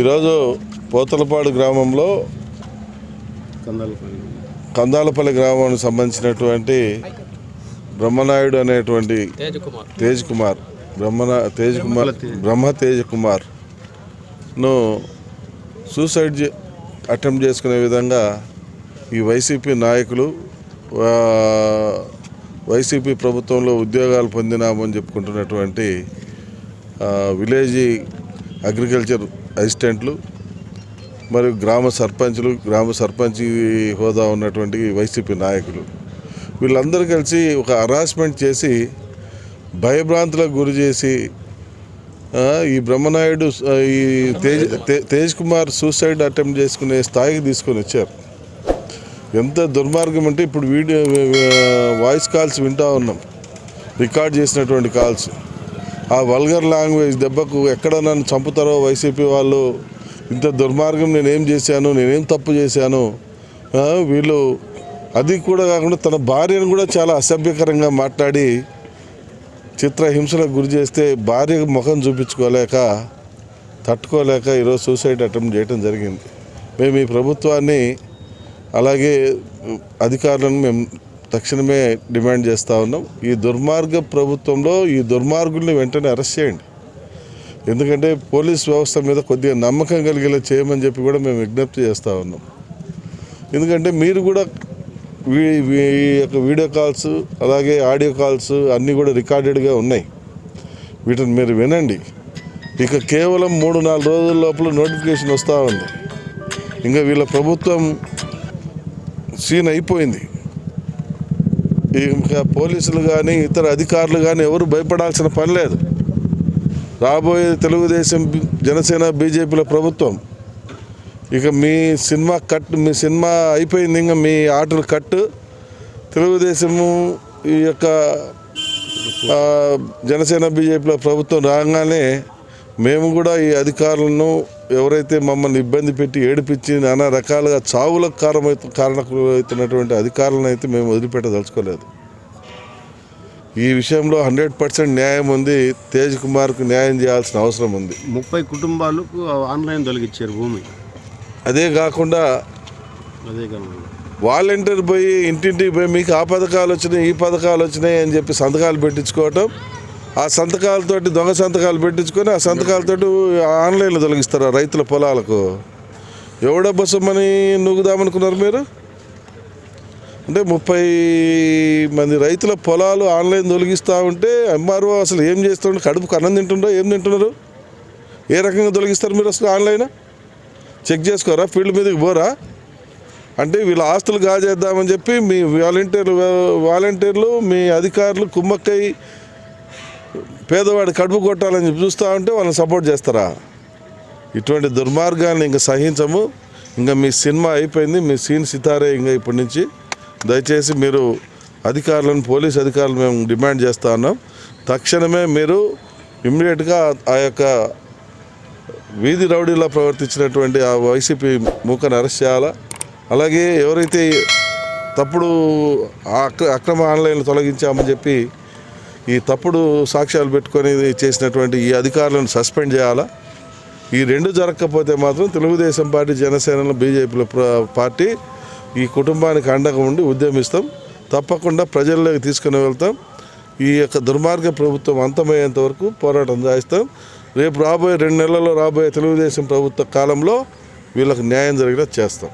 ఈరోజు పోతలపాడు గ్రామంలో కందాలపల్లి. గ్రామానికి సంబంధించినటువంటి బ్రహ్మనాయుడు అనేటువంటి తేజ్ కుమార్ తేజ్ కుమార్ బ్రహ్మన తేజ్ కుమార్ బ్రహ్మ తేజ్ కుమార్ను సూసైడ్ అటెంప్ట్ చేసుకునే విధంగా ఈ వైసీపీ నాయకులు వైసీపీ ప్రభుత్వంలో ఉద్యోగాలు పొందినామని చెప్పుకుంటున్నటువంటి విలేజ్ అగ్రికల్చర్ అసిస్టెంట్లు మరియు గ్రామ సర్పంచులు గ్రామ సర్పంచ్ హోదా ఉన్నటువంటి వైసీపీ నాయకులు. వీళ్ళందరూ కలిసి ఒక హరాస్మెంట్ చేసి భయభ్రాంతులకు గురి చేసి ఈ బ్రహ్మనాయుడు ఈ తేజ్ తేజ్ కుమార్ సూసైడ్ అటెంప్ట్ చేసుకునే స్థాయికి తీసుకొని వచ్చారు. ఎంత దుర్మార్గం అంటే ఇప్పుడు వీడియో వాయిస్ కాల్స్ వింటూ ఉన్నాం. రికార్డ్ చేసినటువంటి కాల్స్ ఆ వల్గర్ లాంగ్వేజ్ దెబ్బకు ఎక్కడ నన్ను చంపుతారో వైసీపీ వాళ్ళు ఇంత దుర్మార్గం నేనేం చేశాను నేనేం తప్పు చేశాను? వీళ్ళు అది కూడా కాకుండా తన భార్యను కూడా చాలా అసభ్యకరంగా మాట్లాడి చిత్రహింసలకు గురి చేస్తే భార్య ముఖం చూపించుకోలేక తట్టుకోలేక ఈరోజు సూసైడ్ అటెంప్ట్ చేయడం జరిగింది. మేము ఈ ప్రభుత్వాన్ని అలాగే అధికారులను మేము తక్షణమే డిమాండ్ చేస్తూ ఉన్నాం. ఈ దుర్మార్గ ప్రభుత్వంలో ఈ దుర్మార్గుల్ని వెంటనే అరెస్ట్ చేయండి. ఎందుకంటే పోలీస్ వ్యవస్థ మీద కొద్దిగా నమ్మకం కలిగేలా చేయమని చెప్పి కూడా మేము విజ్ఞప్తి చేస్తూ ఉన్నాం. ఎందుకంటే మీరు కూడా వీ వీ యొక్క వీడియో కాల్స్ అలాగే ఆడియో కాల్స్ అన్నీ కూడా రికార్డెడ్గా ఉన్నాయి. వీటిని మీరు వినండి. ఇక కేవలం మూడు నాలుగు రోజుల లోపల నోటిఫికేషన్ వస్తూ ఉంది. ఇంకా వీళ్ళ ప్రభుత్వం సీన్ అయిపోయింది. ఇంకా పోలీసులు కానీ ఇతర అధికారులు కానీ ఎవరు భయపడాల్సిన పని లేదు. రాబోయే తెలుగుదేశం జనసేన బీజేపీల ప్రభుత్వం. ఇక మీ సినిమా కట్ మీ సినిమా అయిపోయింది ఇంకా మీ ఆటలు కట్ తెలుగుదేశము ఈ యొక్క జనసేన బీజేపీల ప్రభుత్వం రాగానే మేము కూడా ఈ అధికారులను ఎవరైతే మమ్మల్ని ఇబ్బంది పెట్టి ఏడిపించి నానా రకాలుగా చావులకు కారణమై కారణమవుతున్నటువంటి అధికారులను అయితే మేము వదిలిపెట్టదలుచుకోలేదు. ఈ విషయంలో హండ్రెడ్ పర్సెంట్ న్యాయం ఉంది. తేజ్ కుమార్కు న్యాయం చేయాల్సిన అవసరం ఉంది. ముప్పై కుటుంబాలకు ఆన్లైన్ తొలగించారు భూమి. అదే కాకుండా అదే కాదు వాలంటీర్ పోయి ఇంటింటికి పోయి మీకు ఆ పథకాలు వచ్చినాయి ఈ పథకాలు వచ్చినాయి అని చెప్పి సంతకాలు పెట్టించుకోవటం ఆ సంతకాలతోటి దొంగ సంతకాలు పెట్టించుకొని ఆ సంతకాలతోటి ఆన్లైన్లో తొలగిస్తారు రైతుల పొలాలకు. ఎవడో బసమ్మని నూగుదామనుకున్నారు మీరు? అంటే ముప్పై మంది రైతుల పొలాలు ఆన్లైన్ తొలగిస్తూ ఉంటే ఎంఆర్ఓ అసలు ఏం చేస్తుండే? కడుపుకు అన్నం తింటుండో ఏం తింటున్నారు? ఏ రకంగా తొలగిస్తారు మీరు అసలు ఆన్లైన్? చెక్ చేసుకోరా? ఫీల్డ్ మీదకి పోరా? అంటే వీళ్ళ ఆస్తులు కాజేద్దామని చెప్పి మీ వాలంటీర్లు వాలంటీర్లు మీ అధికారులు కుమ్మక్కై పేదవాడి కడుపు కొట్టాలని చెప్పి చూస్తూ ఉంటే వాళ్ళని సపోర్ట్ చేస్తారా? ఇటువంటి దుర్మార్గాన్ని ఇంకా సహించము. ఇంకా మీ సినిమా అయిపోయింది మీ సీన్ సితారే ఇంకా ఇప్పటి నుంచి. దయచేసి మీరు అధికారులను పోలీస్ అధికారులు మేము డిమాండ్ చేస్తా ఉన్నాం. తక్షణమే మీరు ఇమ్మీడియట్గా ఆ యొక్క వీధి రౌడీలా ప్రవర్తించినటువంటి ఆ వైసీపీ మూకను అరెస్ట్ చేయాలా? అలాగే ఎవరైతే తప్పుడు అక్ర అక్రమ ఆన్లైన్లు తొలగించామని చెప్పి ఈ తప్పుడు సాక్ష్యాలు పెట్టుకొని చేసినటువంటి ఈ అధికారులను సస్పెండ్ చేయాలా? ఈ రెండు జరగకపోతే మాత్రం తెలుగుదేశం పార్టీ జనసేనలో బీజేపీల పార్టీ ఈ కుటుంబానికి అండగా ఉండి ఉద్యమిస్తాం. తప్పకుండా ప్రజల్లోకి తీసుకుని వెళ్తాం. ఈ యొక్క దుర్మార్గ ప్రభుత్వం అంతమయ్యేంత వరకు పోరాటం చేస్తాం. రేపు రాబోయే రెండు నెలల్లో రాబోయే తెలుగుదేశం ప్రభుత్వ కాలంలో వీళ్ళకు న్యాయం జరిగేలా చేస్తాం.